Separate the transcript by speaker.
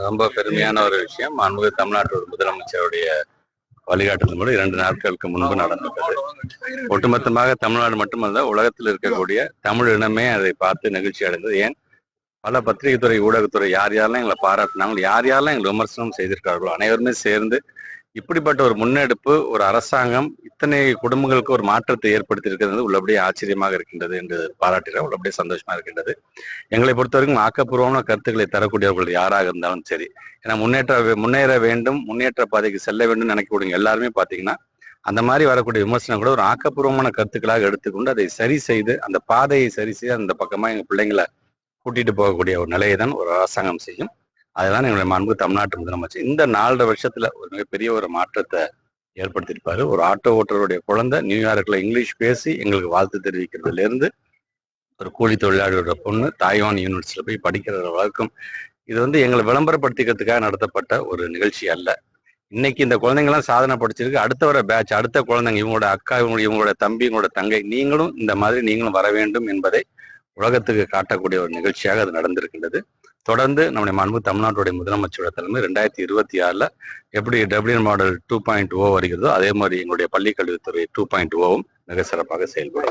Speaker 1: ரொம்ப பெருமையான ஒரு விஷயம். மாண்புமிகு தமிழ்நாட்டு முதலமைச்சருடைய வழிகாட்டுதல் மூலம் இரண்டு நாட்களுக்கு முன்பு நடந்தது. ஒட்டுமொத்தமாக தமிழ்நாடு மட்டுமல்ல உலகத்தில் இருக்கக்கூடிய தமிழ் இனமே அதை பார்த்து நெகிழ்ச்சி அடைந்தது. ஏன்? பல பத்திரிகை துறை ஊடகத்துறை யார் யாரெல்லாம் எங்களை பாராட்டினாங்களோ யார் யாரெல்லாம் எங்களை விமர்சனம் செய்திருக்கார்களோ அனைவருமே சேர்ந்து இப்படிப்பட்ட ஒரு முன்னெடுப்பு ஒரு அரசாங்கம் இத்தனை குடும்பங்களுக்கு ஒரு மாற்றத்தை ஏற்படுத்தி இருக்கிறது உள்ளபடியே ஆச்சரியமாக இருக்கின்றது என்று பாராட்டுகிறேன். உள்ளபடியே சந்தோஷமா இருக்கின்றது. எங்களை பொறுத்தவரைக்கும் ஆக்கப்பூர்வமான கருத்துக்களை தரக்கூடியவர்கள் யாராக இருந்தாலும் சரி ஏன்னா முன்னேற்ற முன்னேற வேண்டும் முன்னேற்ற பாதைக்கு செல்ல வேண்டும் நினைக்கக்கூடிய எல்லாருமே பாத்தீங்கன்னா அந்த மாதிரி வரக்கூடிய விமர்சனம் கூட ஒரு ஆக்கப்பூர்வமான கருத்துக்களாக எடுத்துக்கொண்டு அதை சரி செய்து அந்த பாதையை சரி செய்து அந்த பக்கமா எங்க பிள்ளைங்களை கூட்டிட்டு போகக்கூடிய ஒரு நிலையை தான் ஒரு அரசாங்கம் செய்யும். அதுதான் எங்களுடைய மாண்பு தமிழ்நாட்டு முதலமைச்சர். இந்த நாலரை வருஷத்துல ஒரு மிகப்பெரிய ஒரு மாற்றத்தை ஏற்படுத்தியிருப்பாரு. ஒரு ஆட்டோ ஓட்டருடைய குழந்தை நியூயார்க்ல இங்கிலீஷ் பேசி எங்களுக்கு வாழ்த்து தெரிவிக்கிறதுல இருந்து ஒரு கூலி தொழிலாளியோட பொண்ணு தாய்வான் யூனிவர்சிட்டியில போய் படிக்கிற வழக்கம் இது வந்து எங்களை விளம்பரப்படுத்திக்கிறதுக்காக நடத்தப்பட்ட ஒரு நிகழ்ச்சி அல்ல. இன்னைக்கு இந்த குழந்தைங்கெல்லாம் சாதனை படிச்சிருக்கு. அடுத்த வர பேட்ச் அடுத்த குழந்தைங்க இவங்களோட அக்கா இவங்க இவங்களோட தம்பி இவங்களோட தங்கை நீங்களும் இந்த மாதிரி நீங்களும் வர வேண்டும் என்பதை உலகத்துக்கு காட்டக்கூடிய ஒரு நிகழ்ச்சியாக அது நடந்திருக்கின்றது. தொடர்ந்து நம்முடைய மாண்பு தமிழ்நாட்டுடைய முதலமைச்சரோட தலைமை ரெண்டாயிரத்தி இருபத்தி ஆறுல எப்படி W model two point O வருகிறதோ அதே மாதிரி எங்களுடைய பள்ளிக்கல்வித்துறை டூ பாயிண்ட் ஓவும் மிக சிறப்பாக செயல்படும்